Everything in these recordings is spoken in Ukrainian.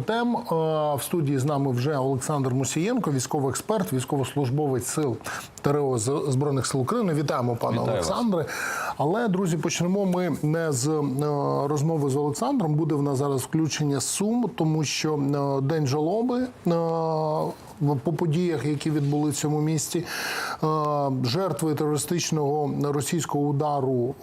Тем е, в студії з нами вже Олександр Мусієнко, військовий експерт, військовослужбовець сил ТРО збройних сил України. Вітаємо, пане Вітаю вас. Олександре. Але друзі, почнемо ми не з е, розмови з Олександром. Буде в нас зараз включення Сум, тому що е, день жалоби. По подіях, які відбули в цьому місті, Е, жертви терористичного російського удару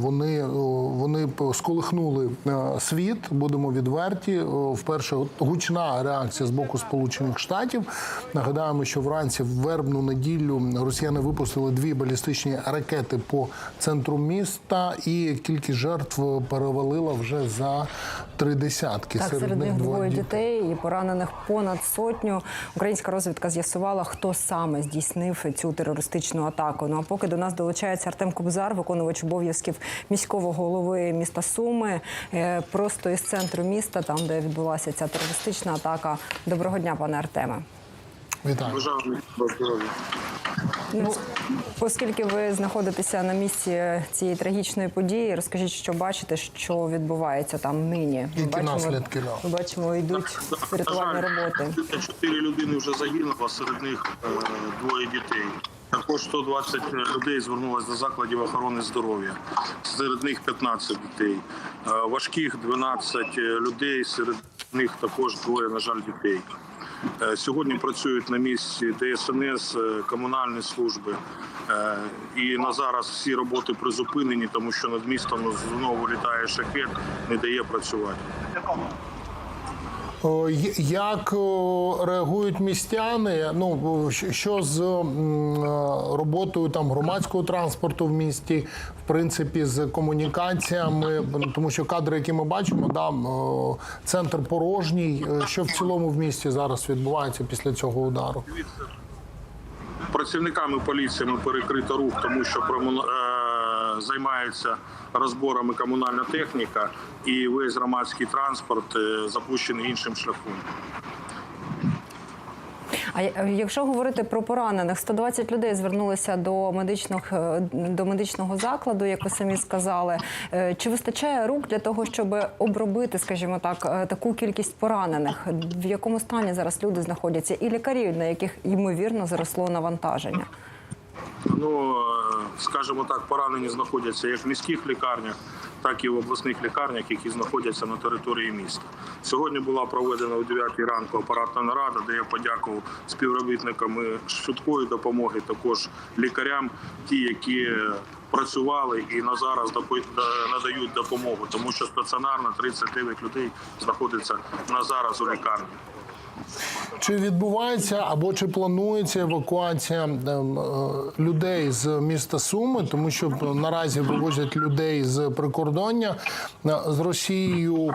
вони, вони сколихнули е, світ. Будемо відверті. Вперше гучна реакція з боку Сполучених Штатів. Нагадаємо, що вранці в вербну неділю росіяни випустили дві балістичні ракети по центру міста, і кількість жертв перевалила вже за три десятки. Так, серед них двоє дітей і поранених понад сотню. Українська розвідка з'ясувала, хто саме здійснив цю терористичну атаку. Ну а поки до нас долучається Артем Кубзар, виконувач обов'язків міського голови міста Суми, е, просто із центру міста, там де відбулася ця терористична атака. Доброго дня, пане Артеме. Вітаю. Бажаю здоров'я. Ну, оскільки ви знаходитеся на місці цієї трагічної події, розкажіть, що бачите, що відбувається там нині. Ми Які наслідки, да. ми бачимо, йдуть рятувальні роботи. Чотири людини вже загинуло, серед них е, двоє дітей. Також 120 людей звернулося до закладів охорони здоров'я. Серед них 15 дітей. Е, Важких 12 людей, серед них також двоє, на жаль, дітей. Е, Сьогодні працюють на місці ДСНС, е, комунальні служби. Е, І на зараз всі роботи призупинені, тому що над містом знову літає шахет, не дає працювати. Й- Як реагують містяни? Ну що з е, роботою там громадського транспорту в місті, в принципі, з комунікаціями, тому що кадри, які ми бачимо, да, центр порожній. Е, Що в цілому в місті зараз відбувається після цього удару? Працівниками поліції ми перекрито рух, тому що е, займається розборами комунальна техніка і весь громадський транспорт е, запущений іншим шляхом. А якщо говорити про поранених, 120 людей звернулися до медичних е, до медичного закладу, як ви самі сказали. Е, Чи вистачає рук для того, щоб обробити, скажімо так, е, таку кількість поранених? В якому стані зараз люди знаходяться, і лікарі, на яких ймовірно зросло навантаження? Ну е, скажімо так, поранені знаходяться як в міських лікарнях, так і в обласних лікарнях, які знаходяться на території міста. Сьогодні була проведена о 9 ранку апаратна нарада, де я подякував співробітникам швидкої допомоги, також лікарям, ті, які працювали і на зараз надають допомогу, тому що стаціонарно 39 людей знаходиться на зараз у лікарні. Чи відбувається або чи планується евакуація ем, е, людей з міста Суми, тому що наразі вивозять людей з прикордоння е, з Росією?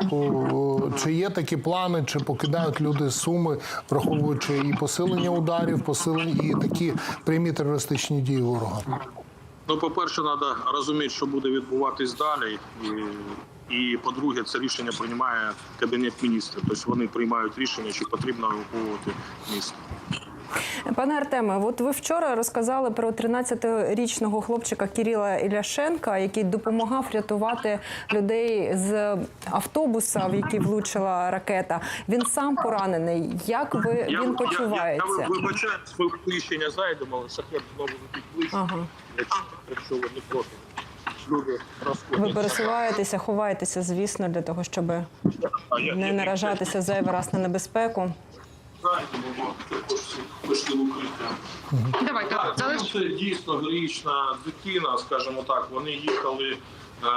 Чи є такі плани, чи покидають люди Суми, враховуючи і посилення ударів, посилення і такі прямі терористичні дії ворога? Ну, по-перше, треба розуміти, що буде відбуватись далі. І, і по-друге, це рішення приймає кабінет міністрів. Тобто вони приймають рішення, чи потрібно евакуювати місто. Пане Артеме, от ви вчора розказали про 13-річного хлопчика Кіріла Іляшенка, який допомагав рятувати людей з автобуса, в який влучила ракета. Він сам поранений. Як ви він почувається? Я, я, я вибачаю, ми в приміщення зайдемо, але шахет знову ближче. Ага. Якщо ви не проти. Люди Ви пересуваєтеся, ховаєтеся, звісно, для того, щоб А я- не я- наражатися зайвий раз на небезпеку. Також пішли в укриття. Давайте Так, це це дійсно героїчна дитина, скажімо так. Вони їхали е,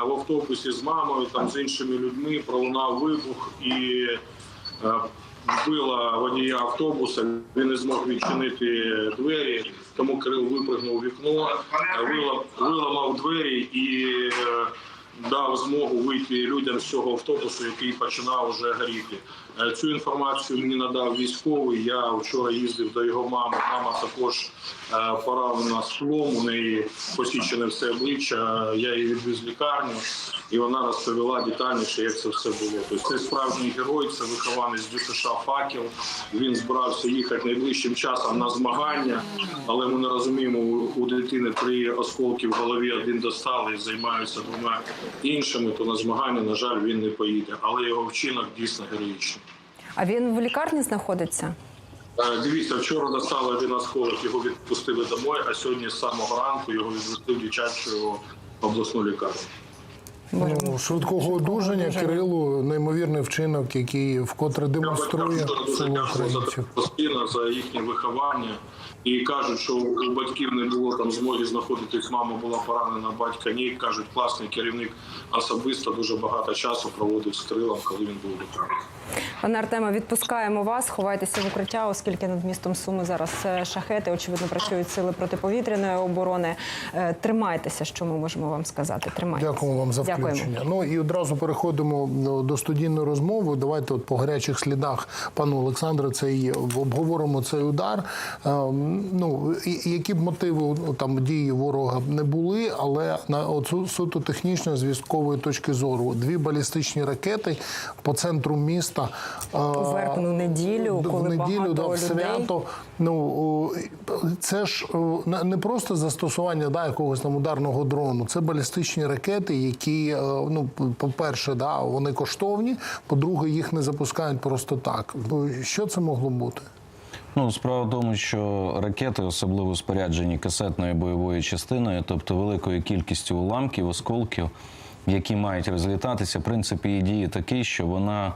в автобусі з мамою, там з іншими людьми, пролунав вибух і е, вбила водія автобуса. Він не змог відчинити двері, тому Кирил випрыгнув вікно, виламав двері і е, дав змогу вийти людям з цього автобусу, який починав вже горіти. Е, Цю інформацію мені надав військовий. Я вчора їздив до його мами. Мама також е, поранена склом. У неї посічене все обличчя. Я її відвіз в лікарню. і вона розповіла детальніше, як це все було. Тобто це справжній герой, це вихованець ДЮСШ «Факел». Він збирався їхати найближчим часом на змагання, але ми не розуміємо, у дитини три осколки в голові, один достали і займаються двома іншими, то на змагання, на жаль, він не поїде. Але його вчинок дійсно героїчний. А він в лікарні знаходиться? Е, Дивіться, вчора достали один осколок, його відпустили домой, а сьогодні з самого ранку його відвезли в дитячу обласну лікарню. Ну, швидкого одужання Кирилу неймовірний вчинок, який вкотре демонструє Я за їхнє виховання. І кажуть, що у батьків не було там змоги знаходитись. Мама була поранена, батька ні. кажуть, класний керівник особисто дуже багато часу проводив з Кирилом, коли він був лікарні. Пане Артеме, відпускаємо вас. Ховайтеся в укриття, оскільки над містом Суми зараз е, шахети. Очевидно, працюють сили протиповітряної оборони. Е, Тримайтеся, що ми можемо вам сказати. Тримайтеся. Дякуємо вам за Дякуємо. включення. Ну і одразу переходимо до студійної розмови. Давайте от по гарячих слідах пану Олександра цей обговоримо цей удар. Ну які б мотиви ну, там дії ворога не були, але на оцю суто технічно з військової точки зору дві балістичні ракети по центру міста е, вербну неділю, в неділю багато да, в людей. свято. Ну це ж не- не просто застосування да, якогось там ударного дрону, це балістичні ракети, які е, ну, по-перше, да, вони коштовні. По-друге, їх не запускають просто так. Що це могло бути? Ну, справа в тому, що ракети, особливо споряджені касетною бойовою частиною, тобто великою кількістю уламків, осколків, які мають розлітатися, принцип її дії такий, що вона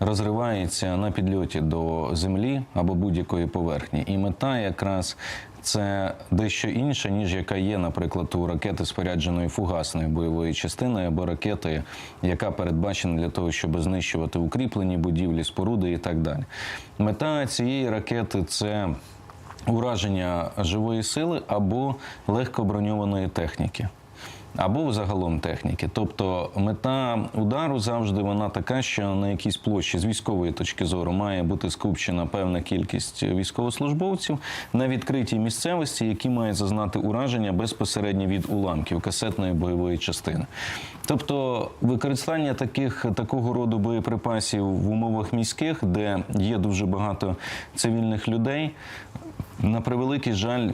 розривається на підльоті до землі або будь-якої поверхні. І мета якраз це дещо інше, ніж яка є, наприклад, у ракети спорядженої фугасної бойової частини або ракети, яка передбачена для того, щоб знищувати укріплені будівлі, споруди і так далі. Мета цієї ракети це ураження живої сили або легко броньованої техніки. Або загалом техніки. Тобто мета удару завжди вона така, що на якійсь площі з військової точки зору має бути скупчена певна кількість військовослужбовців на відкритій місцевості, які мають зазнати ураження безпосередньо від уламків касетної бойової частини. Тобто використання таких такого роду боєприпасів в умовах міських, де є дуже багато цивільних людей, на превеликий жаль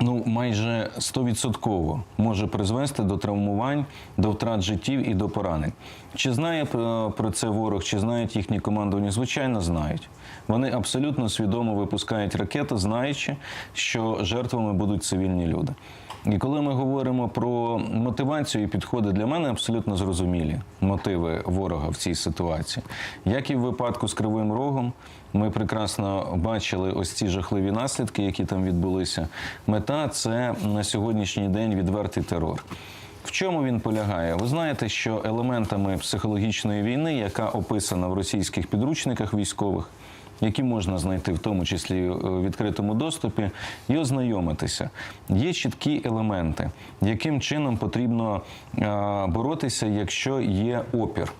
ну майже стовідсотково може призвести до травмувань, до втрат життів і до поранень. Чи знає про про це ворог, чи знають їхні командування? Звичайно, знають. Вони абсолютно свідомо випускають ракети, знаючи, що жертвами будуть цивільні люди. І коли ми говоримо про мотивацію і підходи, для мене абсолютно зрозумілі мотиви ворога в цій ситуації. Як і в випадку з Кривим Рогом, ми прекрасно бачили ось ці жахливі наслідки, які там відбулися. Мета це на сьогоднішній день відвертий терор. В чому він полягає? Ви знаєте, що елементами психологічної війни, яка описана в російських підручниках військових, які можна знайти в тому числі в відкритому доступі, і ознайомитися. Є чіткі елементи, яким чином потрібно е, боротися, якщо є опір.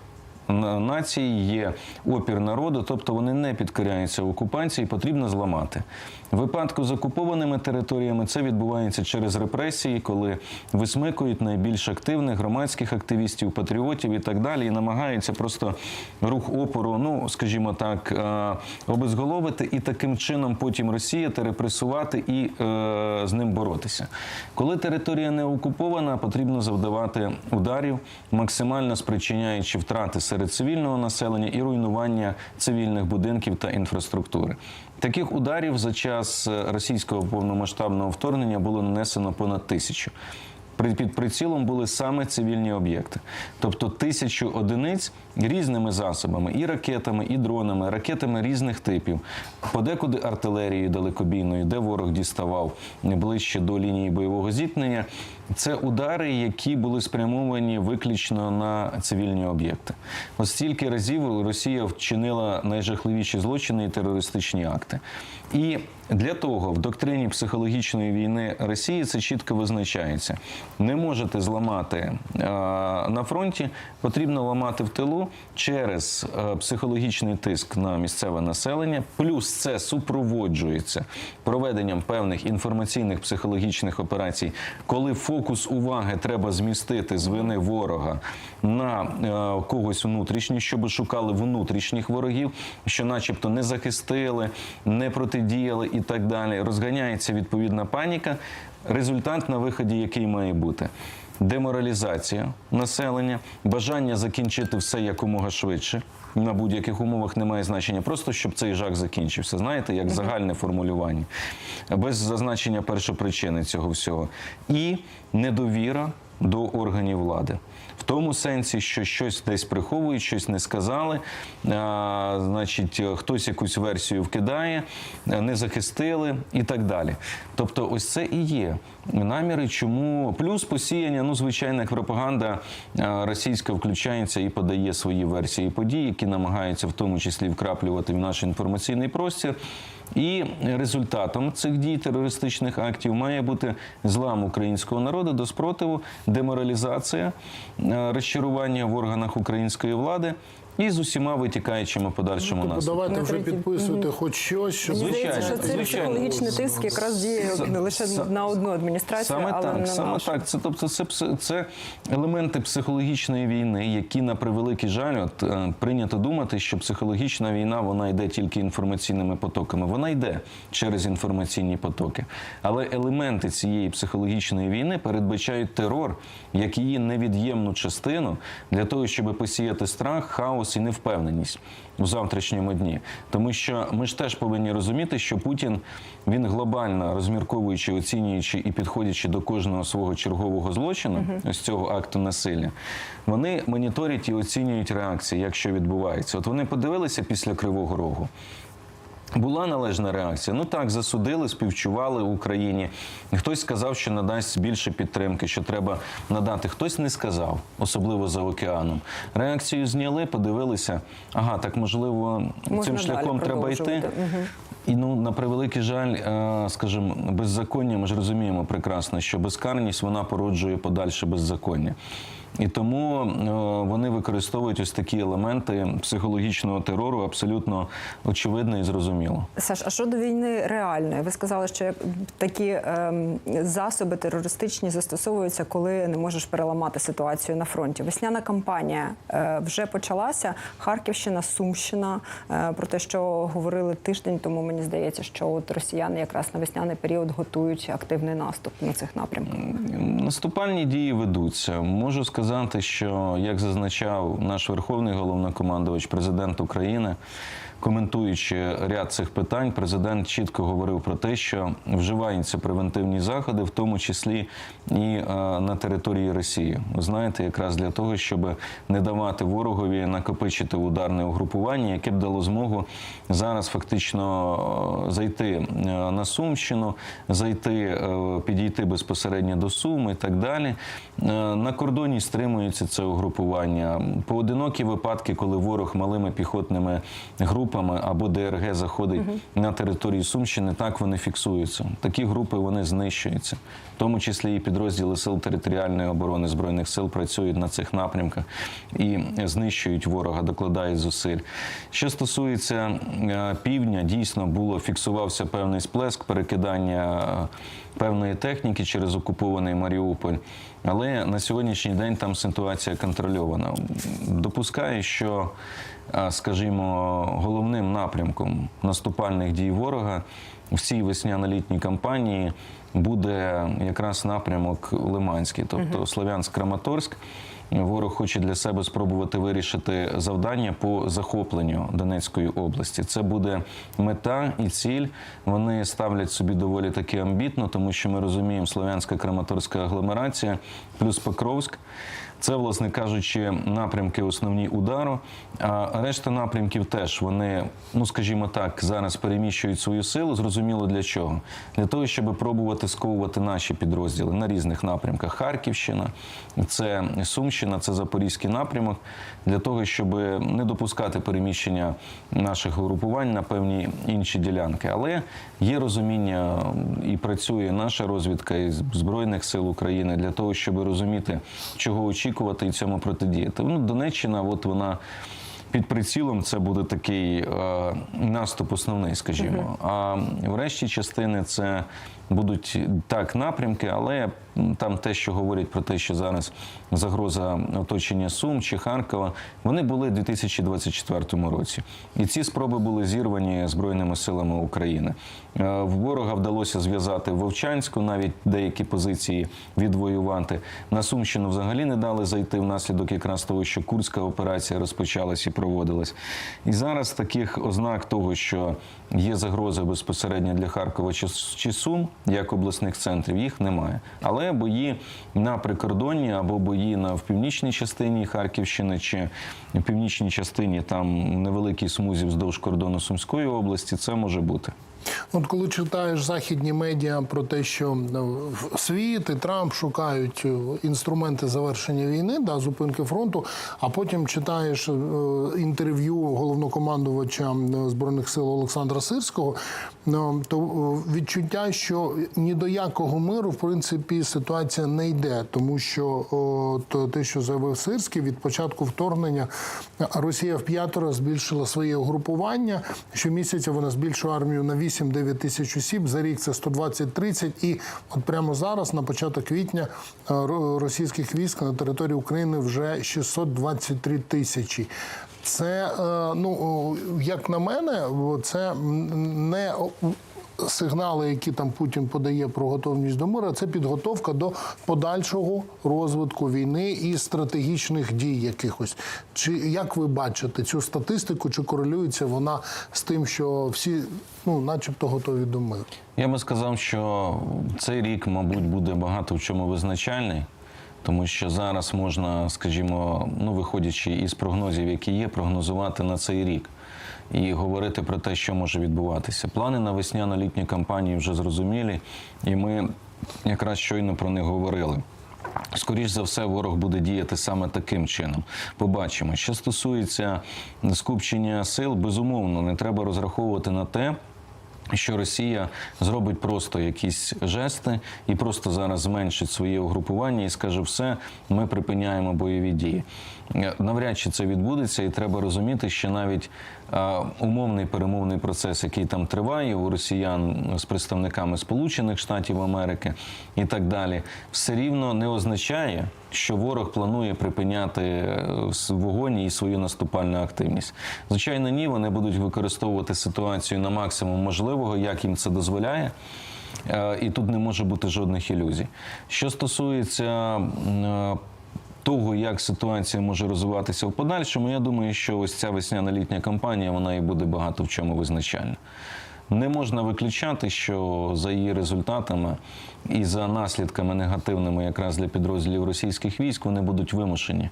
На- Нації є опір народу, тобто вони не підкоряються окупації, потрібно зламати. В випадку з окупованими територіями це відбувається через репресії, коли висмикують найбільш активних громадських активістів, патріотів і так далі, і намагаються просто рух опору, ну скажімо так, е, обезголовити і таким чином потім розсіяти, репресувати і е, з ним боротися. Коли територія не окупована, потрібно завдавати ударів, максимально спричиняючи втрати серед цивільного населення і руйнування цивільних будинків та інфраструктури. Таких ударів за час е, російського повномасштабного вторгнення було нанесено понад тисячу. Під прицілом були саме цивільні об'єкти, тобто тисячу одиниць різними засобами, і ракетами, і дронами, ракетами різних типів, подекуди артилерією далекобійною, де ворог діставав ближче до лінії бойового зіткнення. Це удари, які були спрямовані виключно на цивільні об'єкти. Ось стільки разів Росія вчинила найжахливіші злочини і терористичні акти. І для того в доктрині психологічної війни Росії це чітко визначається. не можете зламати е, на фронті, потрібно ламати в тилу через е, психологічний тиск на місцеве населення. Плюс це супроводжується проведенням певних інформаційних психологічних операцій, коли фокус уваги треба змістити з вини ворога на е, когось внутрішній, щоб шукали внутрішніх ворогів, що, начебто, не захистили, не протидіяли і так далі. Розганяється відповідна паніка. Результат на виході, який має бути. Деморалізація населення, бажання закінчити все якомога швидше. На будь-яких умовах немає значення, просто щоб цей жах закінчився. Знаєте, як загальне формулювання, без зазначення першопричини цього всього. І недовіра до органів влади. В тому сенсі, що щось десь приховують, щось не сказали, а, значить, хтось якусь версію вкидає, не захистили і так далі. Тобто, ось це і є наміри, чому плюс посіяння, ну звичайно, як пропаганда російська включається і подає свої версії подій, які намагаються в тому числі вкраплювати в наш інформаційний простір. І результатом цих дій терористичних актів має бути злам українського народу до спротиву, деморалізація, е, розчарування в органах української влади і з усіма витікаючими подальшими Тобто наслідками. давайте вже підписуйте хоч щось, щоб Звичайно, що звичайно. психологічний тиск якраз діє С- не лише с- на одну адміністрацію, Саме але так, на саме нашу. так. Це тобто, це, це елементи психологічної війни, які на превеликий жаль, от е, прийнято думати, що психологічна війна вона йде тільки інформаційними потоками. Вона йде через інформаційні потоки. Але елементи цієї психологічної війни передбачають терор як її невід'ємну частину для того, щоб посіяти страх, хаос і невпевненість у завтрашньому дні. Тому що ми ж теж повинні розуміти, що Путін він глобально розмірковуючи, оцінюючи і підходячи до кожного свого чергового злочину, ось цього акту насилля, вони моніторять і оцінюють реакції, як що відбувається. От вони подивилися після Кривого Рогу. Була належна реакція. Ну так, засудили, співчували Україні. Хтось сказав, що надасть більше підтримки, що треба надати. Хтось не сказав, особливо за океаном. Реакцію зняли, подивилися. Ага, так можливо, Можна цим шляхом треба йти. продовжувати. І ну на превеликий жаль, е, скажімо, беззаконня. Ми ж розуміємо прекрасно, що безкарність вона породжує подальше беззаконня. І тому е, вони використовують ось такі елементи психологічного терору абсолютно очевидно і зрозуміло. Саш, а щодо війни реальної, ви сказали, що такі ем, засоби терористичні застосовуються, коли не можеш переламати ситуацію на фронті. Весняна кампанія е, вже почалася. Харківщина, Сумщина. Про те, що говорили тиждень тому, мені здається, що от росіяни якраз на весняний період готують активний наступ на цих напрямках. Наступальні дії ведуться. Можу сказати, що як зазначав наш верховний головнокомандувач, президент України, коментуючи ряд цих питань, президент чітко говорив про те, що вживаються превентивні заходи, в тому числі і е, на території Росії. Ви знаєте, якраз для того, щоб не давати ворогові накопичити ударне угрупування, яке б дало змогу зараз фактично зайти е, на Сумщину, зайти, е, підійти безпосередньо до Суми і так далі. Е, На кордоні стримується це угрупування. Поодинокі випадки, коли ворог малими піхотними групами або ДРГ заходить на територію Сумщини, так вони фіксуються. Такі групи вони знищуються, в тому числі і підрозділи сил територіальної оборони збройних сил працюють на цих напрямках і знищують ворога, докладають зусиль. Що стосується півдня, дійсно було фіксувався певний сплеск перекидання. е, Певної техніки через окупований Маріуполь, але на сьогоднішній день там ситуація контрольована. Допускаю, що, скажімо, головним напрямком наступальних дій ворога в цій весняно-літній кампанії буде якраз напрямок Лиманський, тобто Слов'янськ-Краматорськ. Ворог хоче для себе спробувати вирішити завдання по захопленню Донецької області. Це буде мета і ціль. Вони ставлять собі доволі таки амбітно, тому що ми розуміємо, Слов'янська Краматорська агломерація плюс Покровськ. Це, власне кажучи, напрямки основні удару. А решта напрямків теж вони, ну скажімо так, зараз переміщують свою силу. Зрозуміло для чого? Для того, щоб пробувати сковувати наші підрозділи на різних напрямках. Харківщина, це Сумщина, це Запорізький напрямок, для того, щоб не допускати переміщення наших угрупувань на певні інші ділянки. Але є розуміння і працює наша розвідка із Збройних сил України для того, щоб розуміти, чого очікувати і цьому протидіяти. Ну, Донеччина, от вона. Під прицілом це буде такий е, наступ основний, скажімо. А в решті частини це будуть так напрямки, але там те, що говорять про те, що зараз загроза оточення Сум чи Харкова, вони були у 2024 році. І ці спроби були зірвані Збройними силами України. Е, В ворога вдалося зв'язати Вовчанську, навіть деякі позиції відвоювати. На Сумщину взагалі не дали зайти внаслідок якраз того, що Курська операція розпочалась і проводилась. І зараз таких ознак того, що є загроза безпосередньо для Харкова чи, чи Сум, як обласних центрів, їх немає. Але бої на прикордонні або бої на в північній частині Харківщини чи в північній частині там невеликій смузі вздовж кордону Сумської області, це може бути. От коли читаєш західні медіа про те, що в- світ і Трамп шукають е, інструменти завершення війни, да, зупинки фронту, а потім читаєш е, інтерв'ю головнокомандувача збройних сил Олександра Сирського, ну, то е, відчуття, що ні до якого миру в принципі ситуація не йде, тому що то те, що заявив Сирський, від початку вторгнення Росія в п'ятеро збільшила своє угрупування. Щомісяця вона збільшує армію на 8-9 тисяч осіб. За рік це 120-30. І от прямо зараз, на початок квітня, е, російських військ на території України вже 623 тисячі. Це, е, ну, як на мене, це не сигнали, які там Путін подає про готовність до миру, це підготовка до подальшого розвитку війни і стратегічних дій якихось. Чи як ви бачите цю статистику? Чи корелюється вона з тим, що всі, ну, начебто, готові до миру? Я би сказав, що цей рік, мабуть, буде багато в чому визначальний, тому що зараз можна, скажімо, ну виходячи із прогнозів, які є, прогнозувати на цей рік і говорити про те, що може відбуватися. Плани на весняно-літні кампанії вже зрозумілі, і ми якраз щойно про них говорили. Скоріш за все, ворог буде діяти саме таким чином. Побачимо. Що стосується скупчення сил, безумовно, не треба розраховувати на те. Що Росія зробить просто якісь жести і просто зараз зменшить своє угрупування і скаже, все, ми припиняємо бойові дії. Навряд чи це відбудеться, і треба розуміти, що навіть умовний перемовний процес, який там триває у росіян з представниками Сполучених Штатів Америки і так далі, все рівно не означає, що ворог планує припиняти е, вогонь і свою наступальну активність. Звичайно, ні, вони будуть використовувати ситуацію на максимум можливого, як їм це дозволяє. Е, І тут не може бути жодних ілюзій. Що стосується е, того, як ситуація може розвиватися в подальшому, я думаю, що ось ця весняна літня кампанія вона і буде багато в чому визначальна. Не можна виключати, що за її результатами і за наслідками негативними якраз для підрозділів російських військ вони будуть вимушені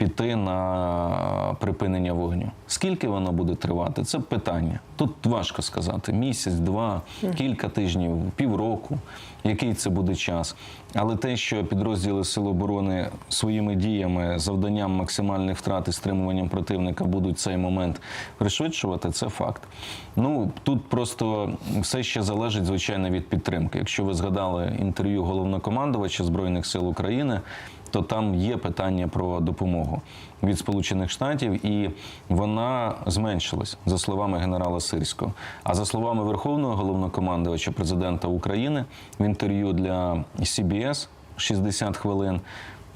піти на припинення вогню. Скільки воно буде тривати? Це питання. Тут важко сказати: місяць, два, кілька тижнів, півроку, який це буде час. Але те, що підрозділи Сил оборони своїми діями, завданням максимальних втрат і стримуванням противника будуть цей момент пришвидшувати, це факт. Ну тут просто все ще залежить, звичайно, від підтримки. Якщо ви згадали інтерв'ю головнокомандувача Збройних сил України, то там є питання про допомогу від Сполучених Штатів, і вона зменшилась за словами генерала Сирського. А за словами Верховного головнокомандувача президента України в інтерв'ю для CBS 60 хвилин.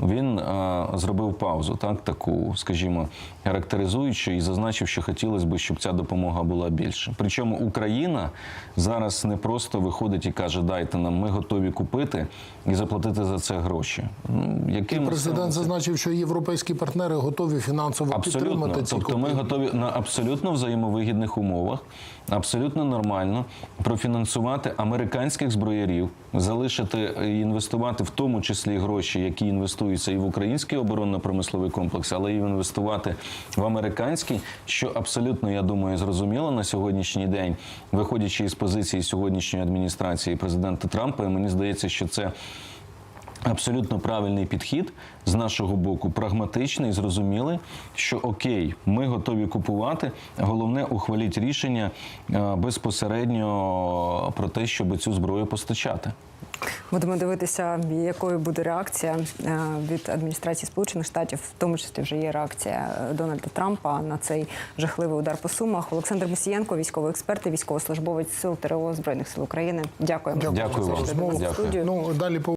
Він е, зробив паузу, так таку, скажімо, характеризуючи і зазначив, що хотілося б, щоб ця допомога була більше. Причому Україна зараз не просто виходить і каже: дайте нам, ми готові купити і заплатити за це гроші. Ну, яким Президент зазначив, що європейські партнери готові фінансово Абсолютно. підтримати ці Тобто ми готові на абсолютно взаємовигідних умовах, абсолютно нормально профінансувати американських зброярів, залишити і інвестувати в тому числі гроші, які інвестують інвестується і в український оборонно-промисловий комплекс, але й інвестувати в американський, що абсолютно я думаю зрозуміло на сьогоднішній день, виходячи із позиції сьогоднішньої адміністрації президента Трампа, і мені здається, що це. Абсолютно правильний підхід з нашого боку, прагматичний, зрозумілий, що окей, ми готові купувати. Головне, ухваліть рішення е, безпосередньо про те, щоб цю зброю постачати. Будемо дивитися, якою буде реакція е, від адміністрації Сполучених Штатів, в тому числі вже є реакція е, Дональда Трампа на цей жахливий удар по сумах. Олександр Мусієнко, військовий експерт і військовослужбовець сил ТРО збройних сил України. Дякуємо. Дякую вам. Дякую. студію. Ну далі по